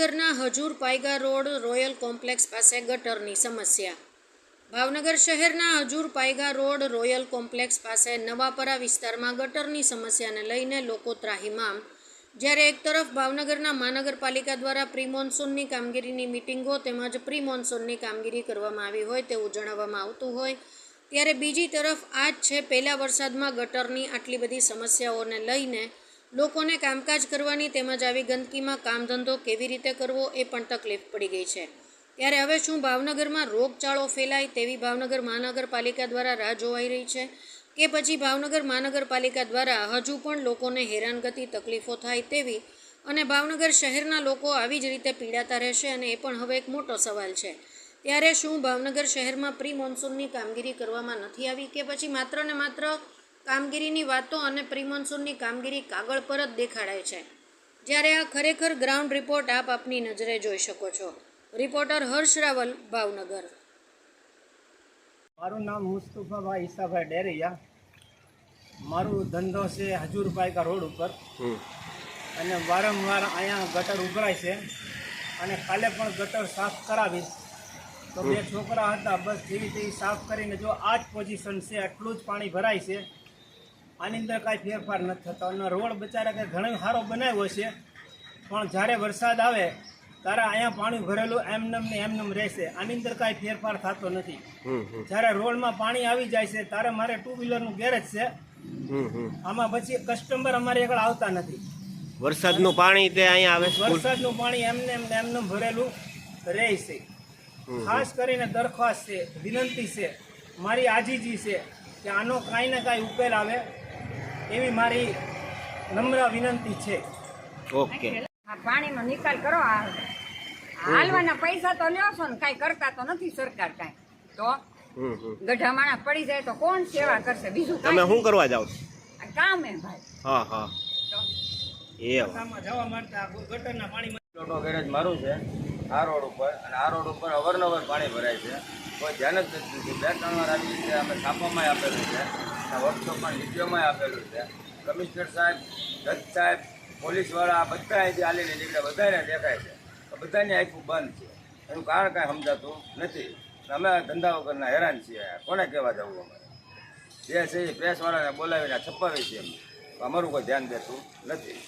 ભાવનગરના Hajur Payga road royal complex પાસે ગટરની સમસ્યા. ભાવનગર શહેરના Hajur Payga road royal complex પાસે નવાપરા વિસ્તારમાં ગટરની સમસ્યાને લઈને લોકો ત્રાહિમામ જ્યારે એક તરફ ભાવનગરના મહાનગરપાલિકા દ્વારા પ્રી મોન્સૂનની કામગીરીની મિટિંગો તેમજ પ્રી મોન્સૂનની કામગીરી કરવામાં આવી હોય તેવું જણાવવામાં આવતું હોય, ત્યારે બીજી તરફ આજ છે પહેલા વરસાદમાં ગટરની આટલી બધી સમસ્યાઓને લઈને લોકોને કામકાજ કરવાની તેમજ આવી ગંદકીમાં કામ ધંધો કેવી રીતે કરવો એ પણ તકલીફ પડી ગઈ છે. ત્યારે હવે શું ભાવનગરમાં રોગચાળો ફેલાય તેવી ભાવનગર મહાનગરપાલિકા દ્વારા રાહ જોવાઈ રહી છે કે પછી ભાવનગર મહાનગરપાલિકા દ્વારા હજુ પણ લોકોને હેરાનગતિ તકલીફો થાય તેવી અને ભાવનગર શહેરના લોકો આવી જ રીતે પીડાતા રહેશે અને એ પણ હવે એક મોટો સવાલ છે. ત્યારે શું ભાવનગર શહેરમાં પ્રી મોન્સૂનની કામગીરી કરવામાં નથી આવી કે પછી માત્ર ને માત્ર કામગીરીની વાતો અને પ્રિમોન્સૂનની કામગીરી કાગળ પર જ દેખાડાય છે. જ્યારે આ ખરેખર ગ્રાઉન્ડ રિપોર્ટ આપ આપની નજરે જોઈ શકો છો. રિપોર્ટર હર્ષ રાવલ ભાવનગર. મારું નામ મુસ્તુફાભાઈ ઈસાભાઈ ડેરિયા. મારું ધંધો છે હજુર પાયકા રોડ ઉપર. અને વારંવાર અહીંયા ગટર ઉભરાય છે. અને કાલે પણ ગટર સાફ કરાવીશ. તો બે છોકરા હતા બસ જેવી તેવી સાફ કરીને જો આ જ પોઝિશન છે આટલું જ પાણી ભરાય છે. આની અંદર કાંઈ ફેરફાર નથી થતો. અને રોડ બચારા કે ઘણો સારો બનાવ્યો છે. પણ જ્યારે વરસાદ આવે ત્યારે અહીંયા પાણી ભરેલું એમનેમ ને એમનેમ રહેશે. આની અંદર કાંઈ ફેરફાર થતો નથી. જ્યારે રોડમાં પાણી આવી જાય છે ત્યારે મારે ટુ વ્હીલરનું ગેરેજ છે. આમાં પછી કસ્ટમર અમારી આગળ આવતા નથી. વરસાદનું પાણી તે અહીંયા આવે છે? વરસાદનું પાણી એમને એમને ભરેલું રહે છે ખાસ કરીને દરખાસ્ત છે વિનંતી છે મારી આજીજી છે કે આનો કાંઈ ને કાંઈ ઉકેલ આવે. એવી મારી નમ્ર વિનંતી છે. ઓકે. આ પાણીનો નિકાલ કરો હાલવાના પૈસા તો લ્યો છો ને કઈ કરતા તો નથી સરકાર કઈ. તો. ગઢા માણસ પડી જાય તો કોણ સેવા કરશે? બીજું તમે શું કરવા જાવ છો? કામ હે ભાઈ. હા હા. એ જવા ગટરના પાણી ગેરેજ મારું છે આ રોડ ઉપર અને આ રોડ ઉપર અવારનવાર પાણી ભરાય છે. કોઈ ધ્યાન જ નથી બે ત્રણ વાર આવી રીતે અમે છાપામાં આપેલું છે. વર્કશોપમાં વિડીયોમાં આપેલું છે. કમિશનર સાહેબ, જજ સાહેબ પોલીસવાળા બધા અહીંથી હાલીને નીકળે બધાને દેખાય છે. બધાની આખું બંધ છે. એનું કારણ કાંઈ સમજાતું નથી. અમે ધંધા વગરના હેરાન છીએ. કોને કહેવા જવું અમારે જે છે એ પ્રેસવાળાને બોલાવીને છપાવી છે એમ. અમારું કોઈ ધ્યાન દેતું નથી.